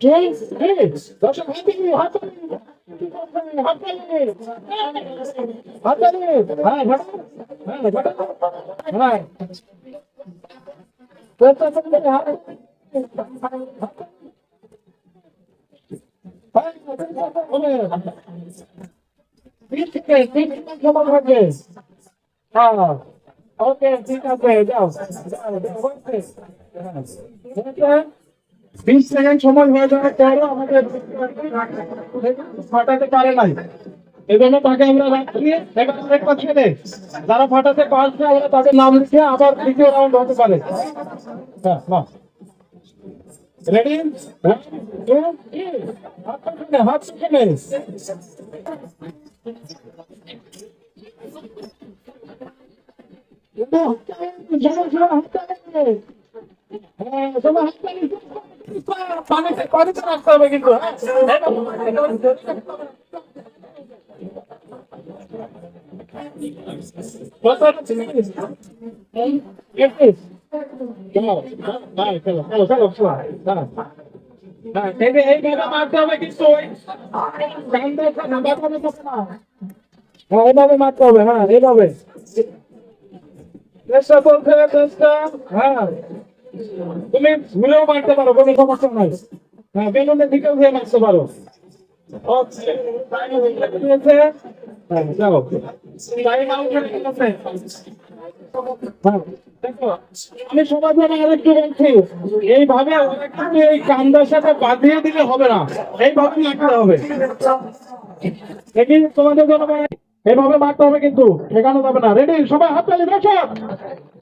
James Briggs, deixa rapidinho, rapidinho. Rapidinho, rapidinho. Vai, vai. Vai, vai. Vai. Tenta fazer rápido. Vai, vai, Vinte três, vinte três, uma outra vez. Ah, ok, fica bem, deu. Deu, vai, vai. Entra. বিশ second সময় হয়ে যাওয়ার পরও আমাদের ফাটাতে পারে নাই। এই জন্য তাকে আমরা রাখছি। এবার আরেকটা ছেলে যারা ফাটাতে পারছে, আমরা তাদের নাম লিখে আবার দ্বিতীয় রাউন্ড হতে পারে। হ্যাঁ রেডি হাত সেখানে পানিতে পানিতে রাখতে হবে কিন্তু এইভাবে মারতে হবে হ্যাঁ এইভাবে। চেষ্টা চেষ্টা হ্যাঁ তুমি ভুলেও মারতে পারো কোনো সমস্যা নাই। হ্যাঁ বেলুনের দিকেও গিয়ে মারতে পারো। ওকে হ্যাঁ হয়ে দেখো, আরেকটু বলছি এইভাবে এই দিলে হবে না। মারতে হবে। এইভাবে মারতে হবে কিন্তু ঠেকানো যাবে না। রেডি সবাই হাত তালি তালি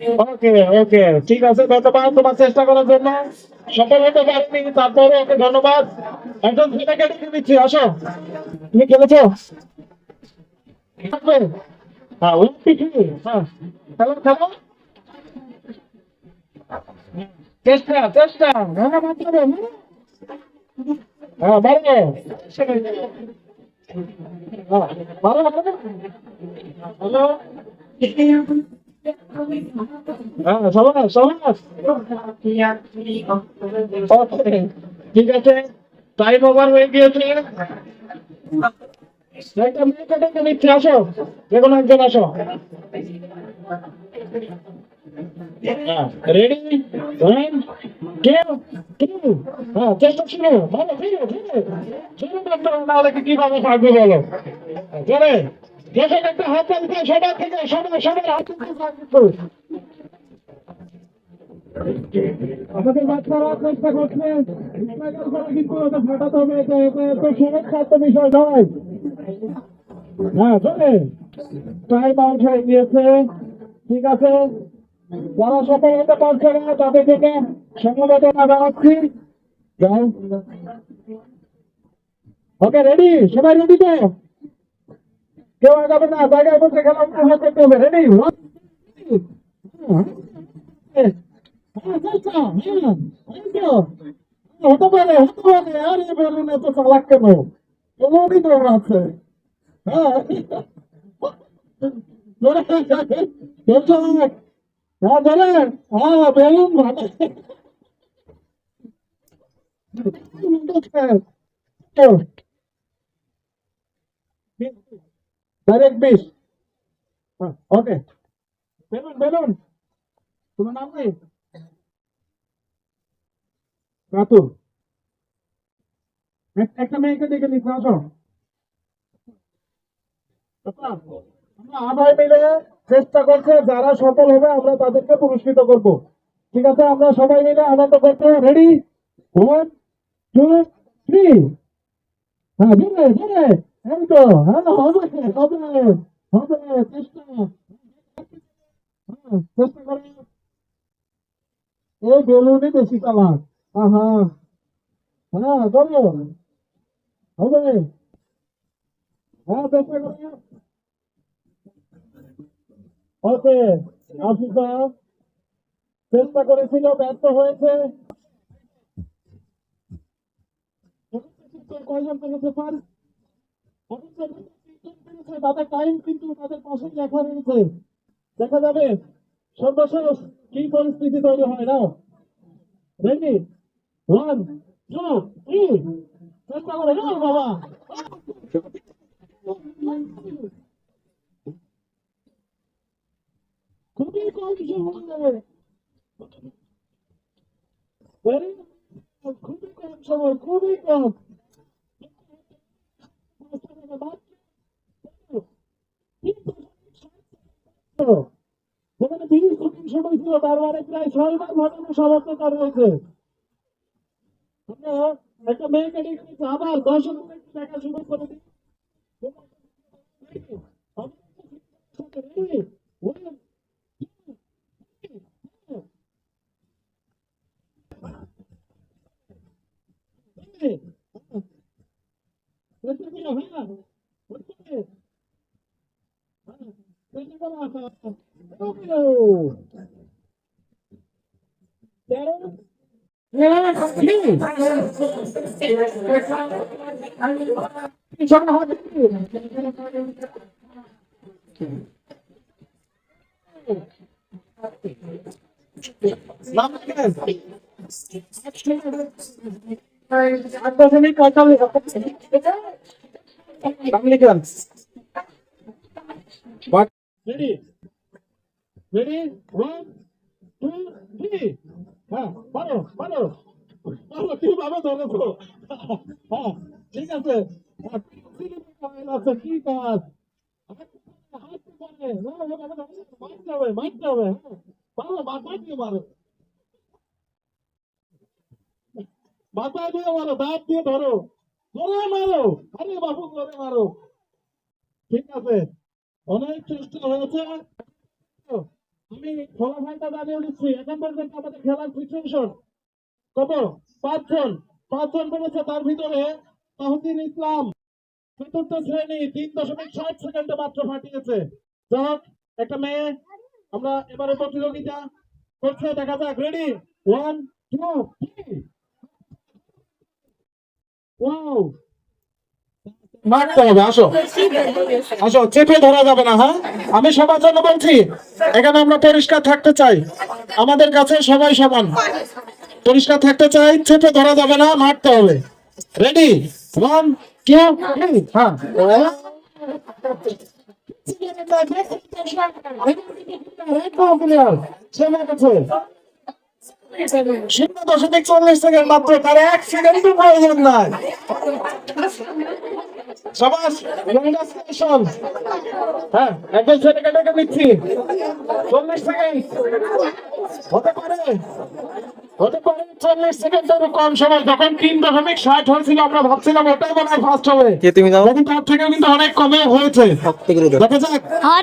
ওকে ওকে ঠিক আছে, ধন্যবাদ তোমার চেষ্টা করার জন্য। সফল হতে পারেনি তারপরে ওকে ধন্যবাদ। একজন ছেলেকে ডেকে দিচ্ছি, আসো। তুমি খেলেছো? হ্যাঁ হ্যাঁ চেষ্টা চেষ্টা। হ্যাঁ মারো হ্যালো হ্যাঁ ঠিক আছে। টাইম ওভার হয়ে গিয়েছে। একটা মেয়েকে ডেকে নিচ্ছে, আসো। যে কোনো একজন আসো। রেডি ওয়ান টু টু হ্যাঁ চেষ্টা হবে কীভাবে পারবে বলো? দেশের একটা চালিতে সবার থেকে সবাই সবার হাত চালিতে সাহায্য করুন আমাদের বাচ্চারা চেষ্টা করছে। কিন্তু ওটা ফাটাতে হবে এটা এটা তো বিষয় নয় হ্যাঁ চলে। টাইম আউট হয়ে গিয়েছে। ঠিক আছে। যারা সফল হতে পারছে না তাদের থেকে সমবেদনা জানাচ্ছি। ওকে রেডি সবাই রেডি তো? কেউ আগাবে না জায়গায় বসে খেলা উপভোগ করতে হবে রেডি হতে পারে হতে পারে আরে হ্যাঁ হ্যাঁ হ্যাঁ বেলুন ভালো ডাইরেক্ট বিশ ওকে বেলুন বেলুন তোমার নাম কি রাতুল এক- একটা মেয়েকে ডেকে নিচ্ছে আসো আমরা আদায় মিলে চেষ্টা করছে, যারা সফল হবে, আমরা তাদেরকে পুরস্কৃত করব। ঠিক আছে, আমরা সবাই মিলে আনন্দ করতে রেডি ওয়ান টু থ্রি হ্যাঁ জোরে জোরে হ্যাঁ হবে চেষ্টা চেষ্টা এই বেলুনই বেশি হ্যাঁ হবে হ্যাঁ চেষ্টা করো আফিফা চেষ্টা করেছিল, ব্যর্থ হয়েছে। কয়জন পেরেছে? স্যার তাদের টাইম কিন্তু তাদের পাশে লেখা রয়েছে। দেখা যাবে, সর্বশেষ কি পরিস্থিতি তৈরি হয় না? রেডি ওয়ান টু থ্রি চেষ্টা করে বাবা। খুবই কম. খুবই কম সময়, খুবই কম যেখানে তিরিশ সেকেন্ড দরবারে মানে প্রায় ছয়বার ঘটনা সমাপ্ততা রয়েছে একটা মেয়েকে আবার দশ দেখা শুরু করে দিই Ready? One, two, চেষ্টা করো হ্যাঁ হচ্ছে চেষ্টা করো তেরো আট দশমিক পঁয়তাল্লিশ Dominican. But ready, ready, one, two, three. হ্যাঁ পারো পারো পারো কি বাবা ধরো তো ঠিক আছে কি কাজ হাত পারে না মারতে হবে মারতে হবে মাথায় দিয়ে মারো মাথায় দিয়ে মারো দাঁত দিয়ে ধরো ধরে মারো আরে বাবু ধরে মারো ঠিক আছে অনেক চেষ্টা হয়েছে আমি ফলাফলটা জানিয়ে দিচ্ছি। এখন পর্যন্ত আমাদের খেলার সিচুয়েশন কত পাঁচজন পাঁচজন তার ভিতরে তাহসিন ইসলাম। চতুর্থ শ্রেণি তিন দশমিক ষাট সেকেন্ডে মাত্র ফাটিয়েছে। যাক একটা মেয়ে আমরা এবারে প্রতিযোগিতা করছে দেখা যাক ready one two three wow মারতে হবে আসো। আসো চেপে ধরা যাবে না হ্যাঁ? আমি সবার জন্য বলছি এখানে আমরা পরিষ্কার থাকতে চাই। আমাদের কাছে সবাই সমান। পরিষ্কার থাকতে চাই চেপে ধরা যাবে না, মারতে হবে। রেডি ওয়ান টু হ্যাঁ দশমিক চল্লিশ সেকেন্ড, মাত্র তার এক সেকেন্ডও প্রয়োজন নাই। সবাস কংগ্রাচুলেশন হ্যাঁ একজন ছেলেকে ডেকে নিচ্ছি। চল্লিশ সেকেন্ড হতে পারে। হতে পারে চল্লিশ সেকেন্ডের কম সময়। যখন তিন দশমিক ষাট হয়েছিল আমরা ভাবছিলাম ওটাই মনে হয় ফার্স্ট হবে। কে তুমি দাও? তার থেকে কিন্তু অনেক কমে হয়েছে। দেখা যাক। হ্যাঁ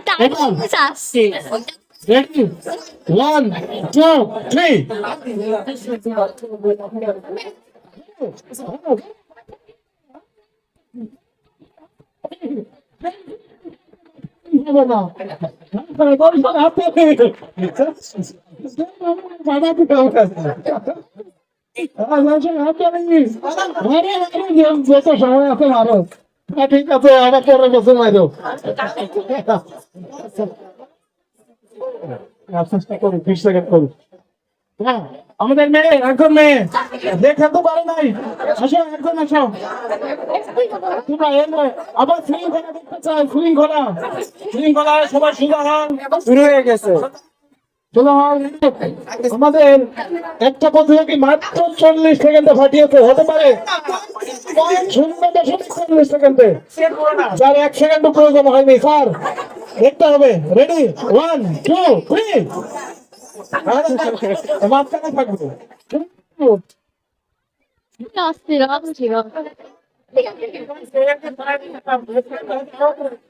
না সময় আছে হ্যাঁ, ঠিক আছে আবার পরে বসে মারো চেষ্টা করুন বিশ সেকেন্ড করুন হ্যাঁ আমাদের মেয়ে একজন মেয়ে। দেখে তো পারে নাই। আসো একজন আসো। তোমরা এলো আবার শৃঙ্খলা দেখতে চাই শৃঙ্খলা। শৃঙ্খলা সবাই সুন্দর হন শুরু হয়ে গেছে। আমাদের একটা প্রতিযোগী মাত্র চল্লিশ সেকেন্ডে ফাটিয়েছে হতে পারে। শূন্য দশমিক চল্লিশ সেকেন্ডে। যার এক সেকেন্ডও প্রয়োজন হয়নি। স্যার, দেখতে হবে। রেডি ওয়ান টু থ্রি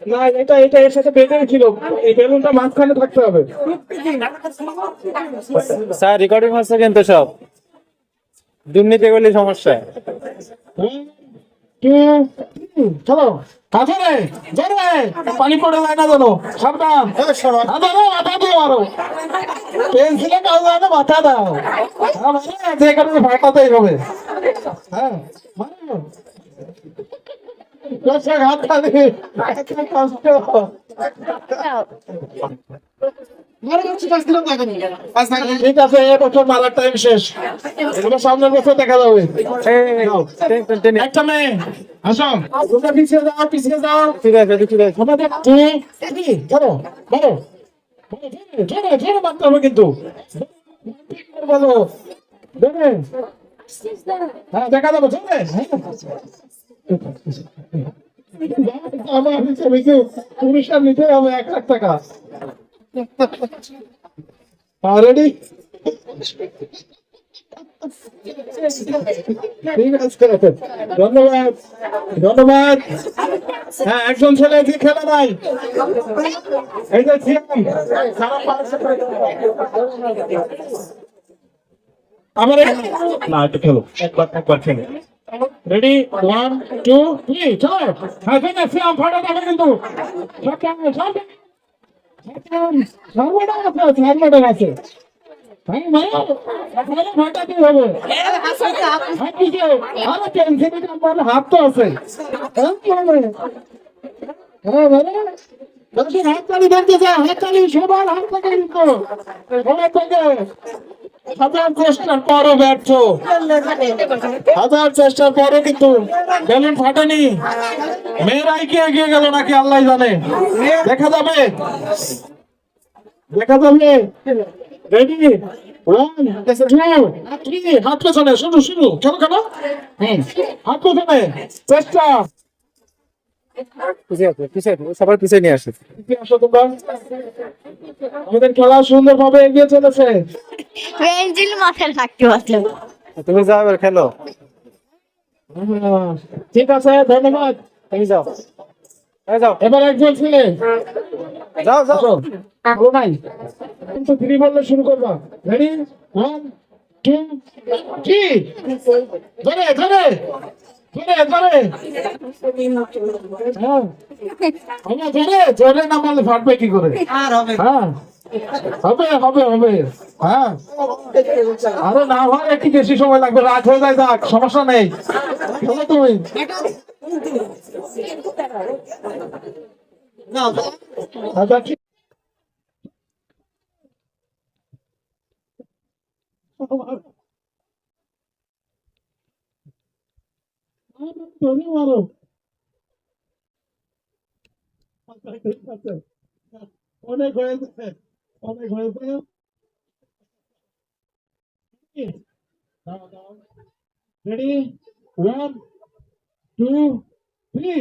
না এটা এটা এর সাথে বেঁধে ছিল এই বেলুনটা মাঝখানে থাকতে হবে স্যার রেকর্ডিং হচ্ছে কিন্তু সব। দুর্নীতি করলে সমস্যা। চলো কাছে জোরে পানি পড়ে যায় না জানো সাবধান। আদা মাথা দিয়ে মারো। পেন্সিলে কাজ না মাথা দাও। যে কারণে ফাটাতেই হবে। হ্যাঁ মারো দর্শক হাত কষ্ট। ঠিক আছে এবছর মারার টাইম শেষ। এগুলো সামনের বছর দেখা যাবে। একটা মেয়ে। আসো। তোমরা পিছিয়ে যাও পিছিয়ে যাও। ঠিক আছে ঠিক আছে। আমাদের টু থ্রি ধরো ধরো। ধরো ধরো মারতে হবে কিন্তু। বলো হ্যাঁ দেখা যাবে চলে এক লাখ টাকা ধন্যবাদ। হ্যাঁ একজন ছেলে কি খেলা নাই আমার না, একটু খেলো। একবার একবার খেলো। রেডি ওয়ান টু থ্রি চলো হ্যাঁ ঠিক আছে সিয়াম ফাটা যাবে কিন্তু হ্যাঁ হাত তো আছে হ্যাঁ হ্যাঁ হাত তালি ধরতে চাও হাত তালি সবার হাত থেকে নিত সবার থেকে হাজার চেষ্টার পরও ব্যর্থ। হাজার চেষ্টার পরও কিন্তু বেলুন ফাটেনি মেয়েরাই কি এগিয়ে গেল নাকি আল্লাহ জানে। দেখা যাবে। দেখা যাবে। রেডি হাত পেছনে শুরু শুরু কেন কেন? হাত পেছনে চেষ্টা পিছিয়ে আছে পিছিয়ে আছে সবার পিছিয়ে নিয়ে আসে কি আসো তোমরা আমাদের খেলা সুন্দরভাবে এগিয়ে চলেছে। মাথায় তুমি যাও এবার খেলো। ঠিক আছে ধন্যবাদ। তুমি যাও। যাও। এবার একজন ছিলে। যাও যাও। নাই। কিন্তু বললে শুরু করবা। রেডি ওয়ান টু থ্রি ধরে ধরে। ধরে হ্যাঁ। না বললে ফাটবে কি করে? হ্যাঁ। হবে হবে হবে। হ্যাঁ। আরে না হয় একটু বেশি সময় লাগবে। রাত হয়ে যায় যাক সমস্যা নেই। চলো তুমি? আচ্ছা ঠিক। তুমি মারো অনেক হয়েছে অনেক হয়েছে রেডি ওয়ান টু থ্রি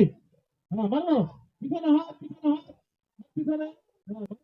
হ্যাঁ মারো পিছনে হাত পিছনে হাত পিছনে হ্যাঁ, One,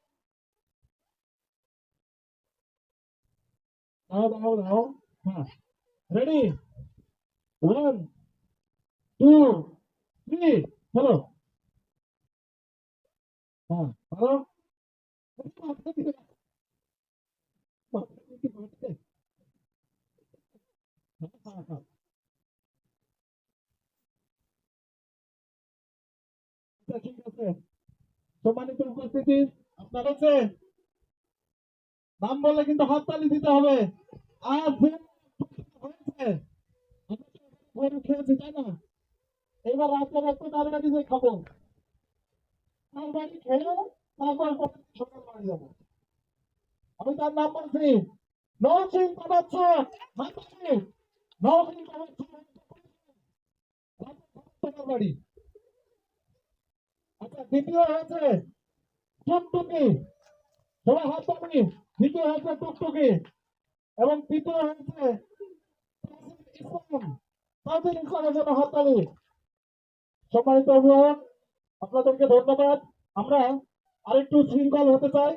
দাও দাও দাও হ্যাঁ ready one two three hello হ্যাঁ হ্যালো আচ্ছা, ঠিক আছে সম্মানিত উপস্থিতি আপনার আছে নাম বলে কিন্তু হাততালি দিতে হবে। এবার রাত্রে রাত্রে তার আমি তার নাম বলছি নরসিং কামাচ্ছ তোমার আচ্ছা দ্বিতীয় হয়েছে টুকটুকি সবাই হাত পাবনি দ্বিতীয় হয়েছে টুকটুকি এবং তৃতীয় হয়েছে তাদের ইসলামের জন্য সম্মানিত অভিভাবক, আপনাদেরকে ধন্যবাদ। আমরা আরেকটু শৃঙ্খল হতে চাই।